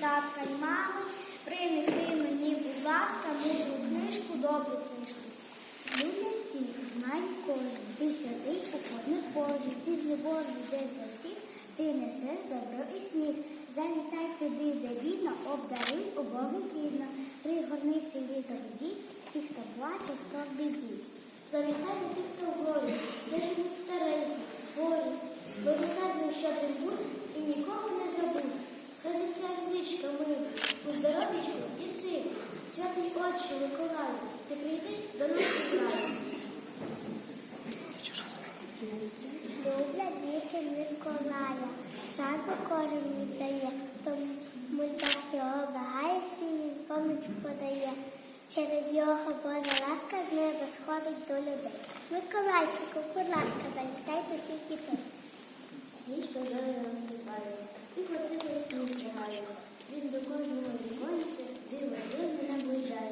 татка й мами, принеси мені, будь ласка, мудру книжку, добру книжку. Люди ці знай кожен, ти святий кожних кожен, ти з любов'ю йдеш до всіх, ти несеш добро і сміх. Завітай туди, де бідно, обдари убогих гідно, пригорни селі до воді, всіх, хто плаче, хто в біді. Завітай до тих, хто в горі, де живуть старезні, хворі, благосердним щодрим будь і нікого не забудь. Хай за сердечко мило, у здоров'ячку і силі, святий Отче Миколаю, ти прийдеш до нас у краю. Люблять діти Миколая, жарко кожен віддає, тому так його багає сім'ї, поміч подає. Через його Божа ласка з неба до людей. Миколайчику, будь ласка, завітайте всіх дітей. Ніч позорі розсипає, і години сніг тягає. Він до кожного віконця диво дивно наближає.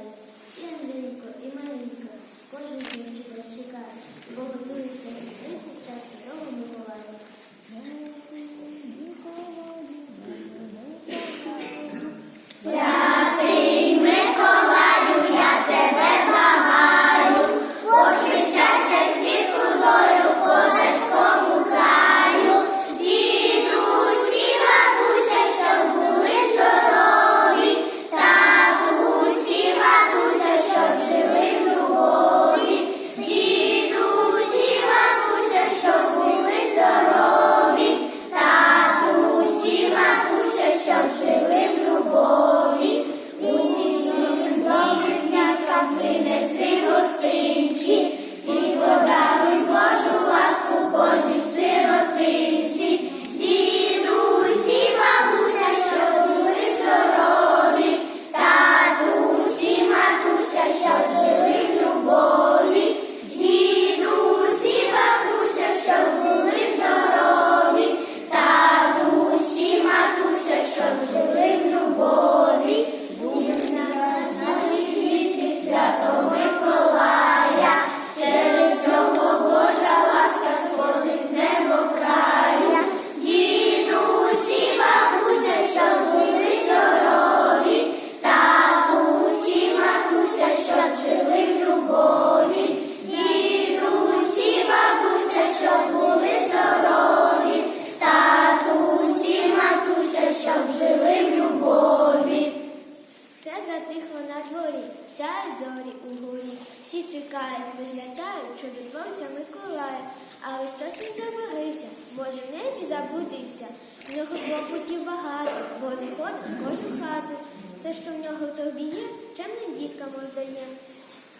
Сяють зорі у горі. Всі чекають, визначають чудотворця Миколая. Але щось він забарився, може в небі заблудився. В нього клопотів багато, бо не ходить в кожну хату. Все, що в нього тобі є, чемним діткам роздає.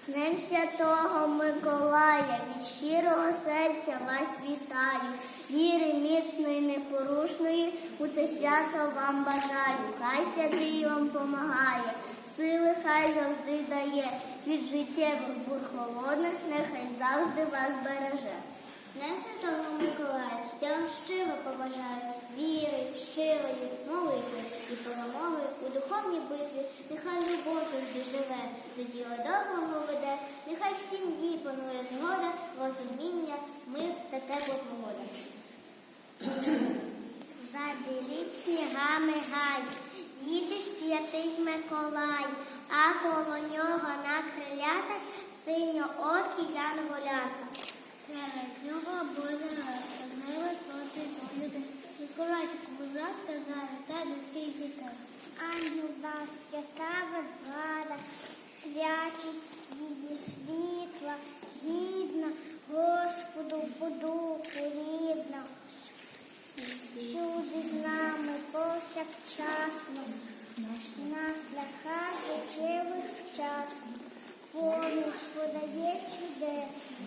З Днем Святого Миколая від щирого серця вас вітаю. Віри міцної, непорушної, у це свято вам бажаю. Хай святий вам помагає, сили хай завжди дає. Від життєвих бур холодних, нехай завжди вас береже. З Днем Святого Миколая я вам щиро побажаю віри, щирої, молитви і перемоги у духовній битві. Нехай любов завжди живе, до діла доброго веде, нехай в сім'ї панує згода, розуміння, мир та тепла погода. Забілів снігами гай, їде святий Миколай, а коло нього на крилятах синьоокі янголята. Нього Божа ласка, гнила проти догляди. Миколайчику, будь ласка, завітай до всіх дітей. Ангел вас свята вада, свячість її світла, гідна, Господу подуху рідна. Всюди з нами повсякчасно, на шляхах життєвих час, поміч подає чудесно.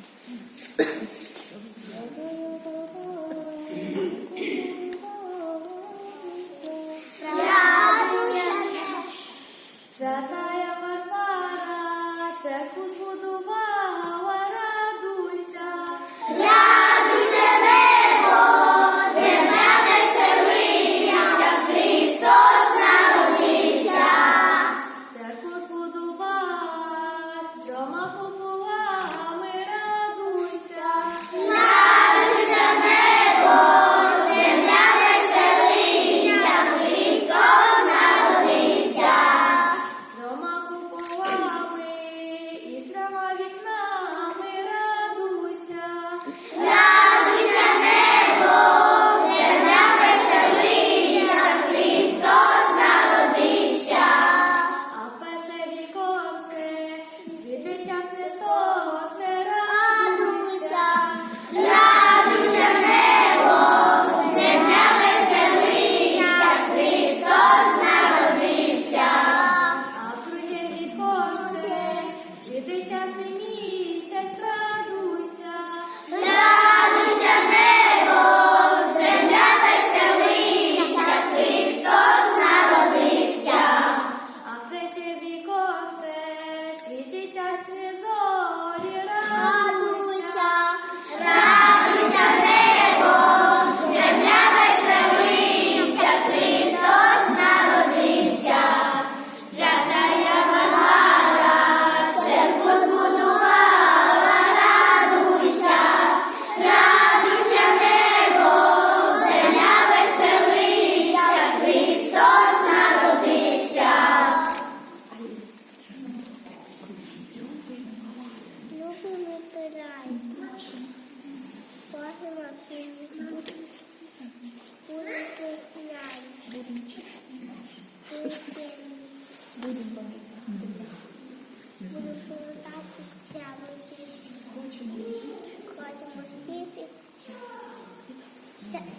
Хочемо всіх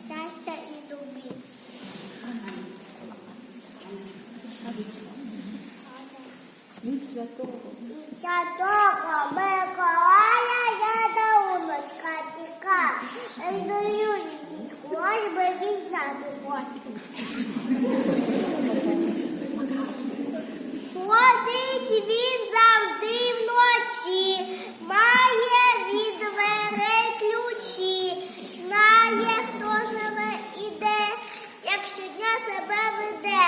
щастя і добі. Від святого. Святого Миколая я до уночка тікав. Даю хоч би дізнати Ходить він завжди вночі, має від дверей ключі, знає, хто живе і де, як щодня себе веде,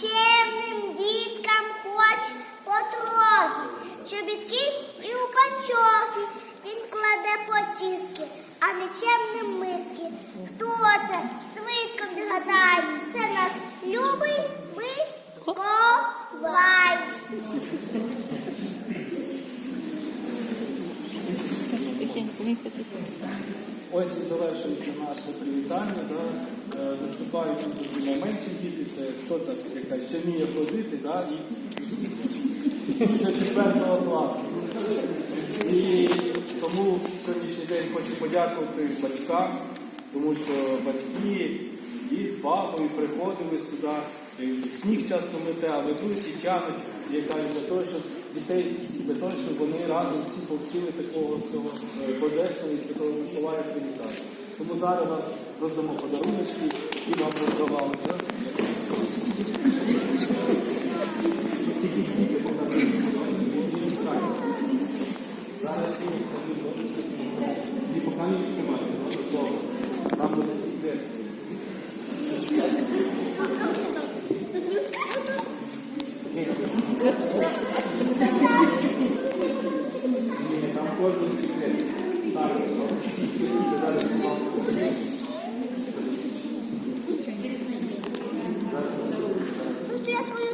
чемним діткам хоч потрохи, чобітки і у панчохи він кладе потіски, а нечемним миски. Хто це? свитко відгадай, це наш любий Миколай. Ось і завершується наше привітання. Да? Е, Виступають тут найменші діти, це хто так яка ще вміє ходити, да? і до четвертого класу. І тому сьогоднішній день хочу подякувати батькам, тому що батьки, дід з бабою приходили сюди, сніг часом мете, а ведуть і тянуть, я кажу, для того, щоб дітей, того, щоб вони разом всі повчили такого всього е, божественного і святого Миколая привітати. Тому зараз роздамо подаруночки і вам роздавали. Тільки стільки подарунків. Зараз Ті поки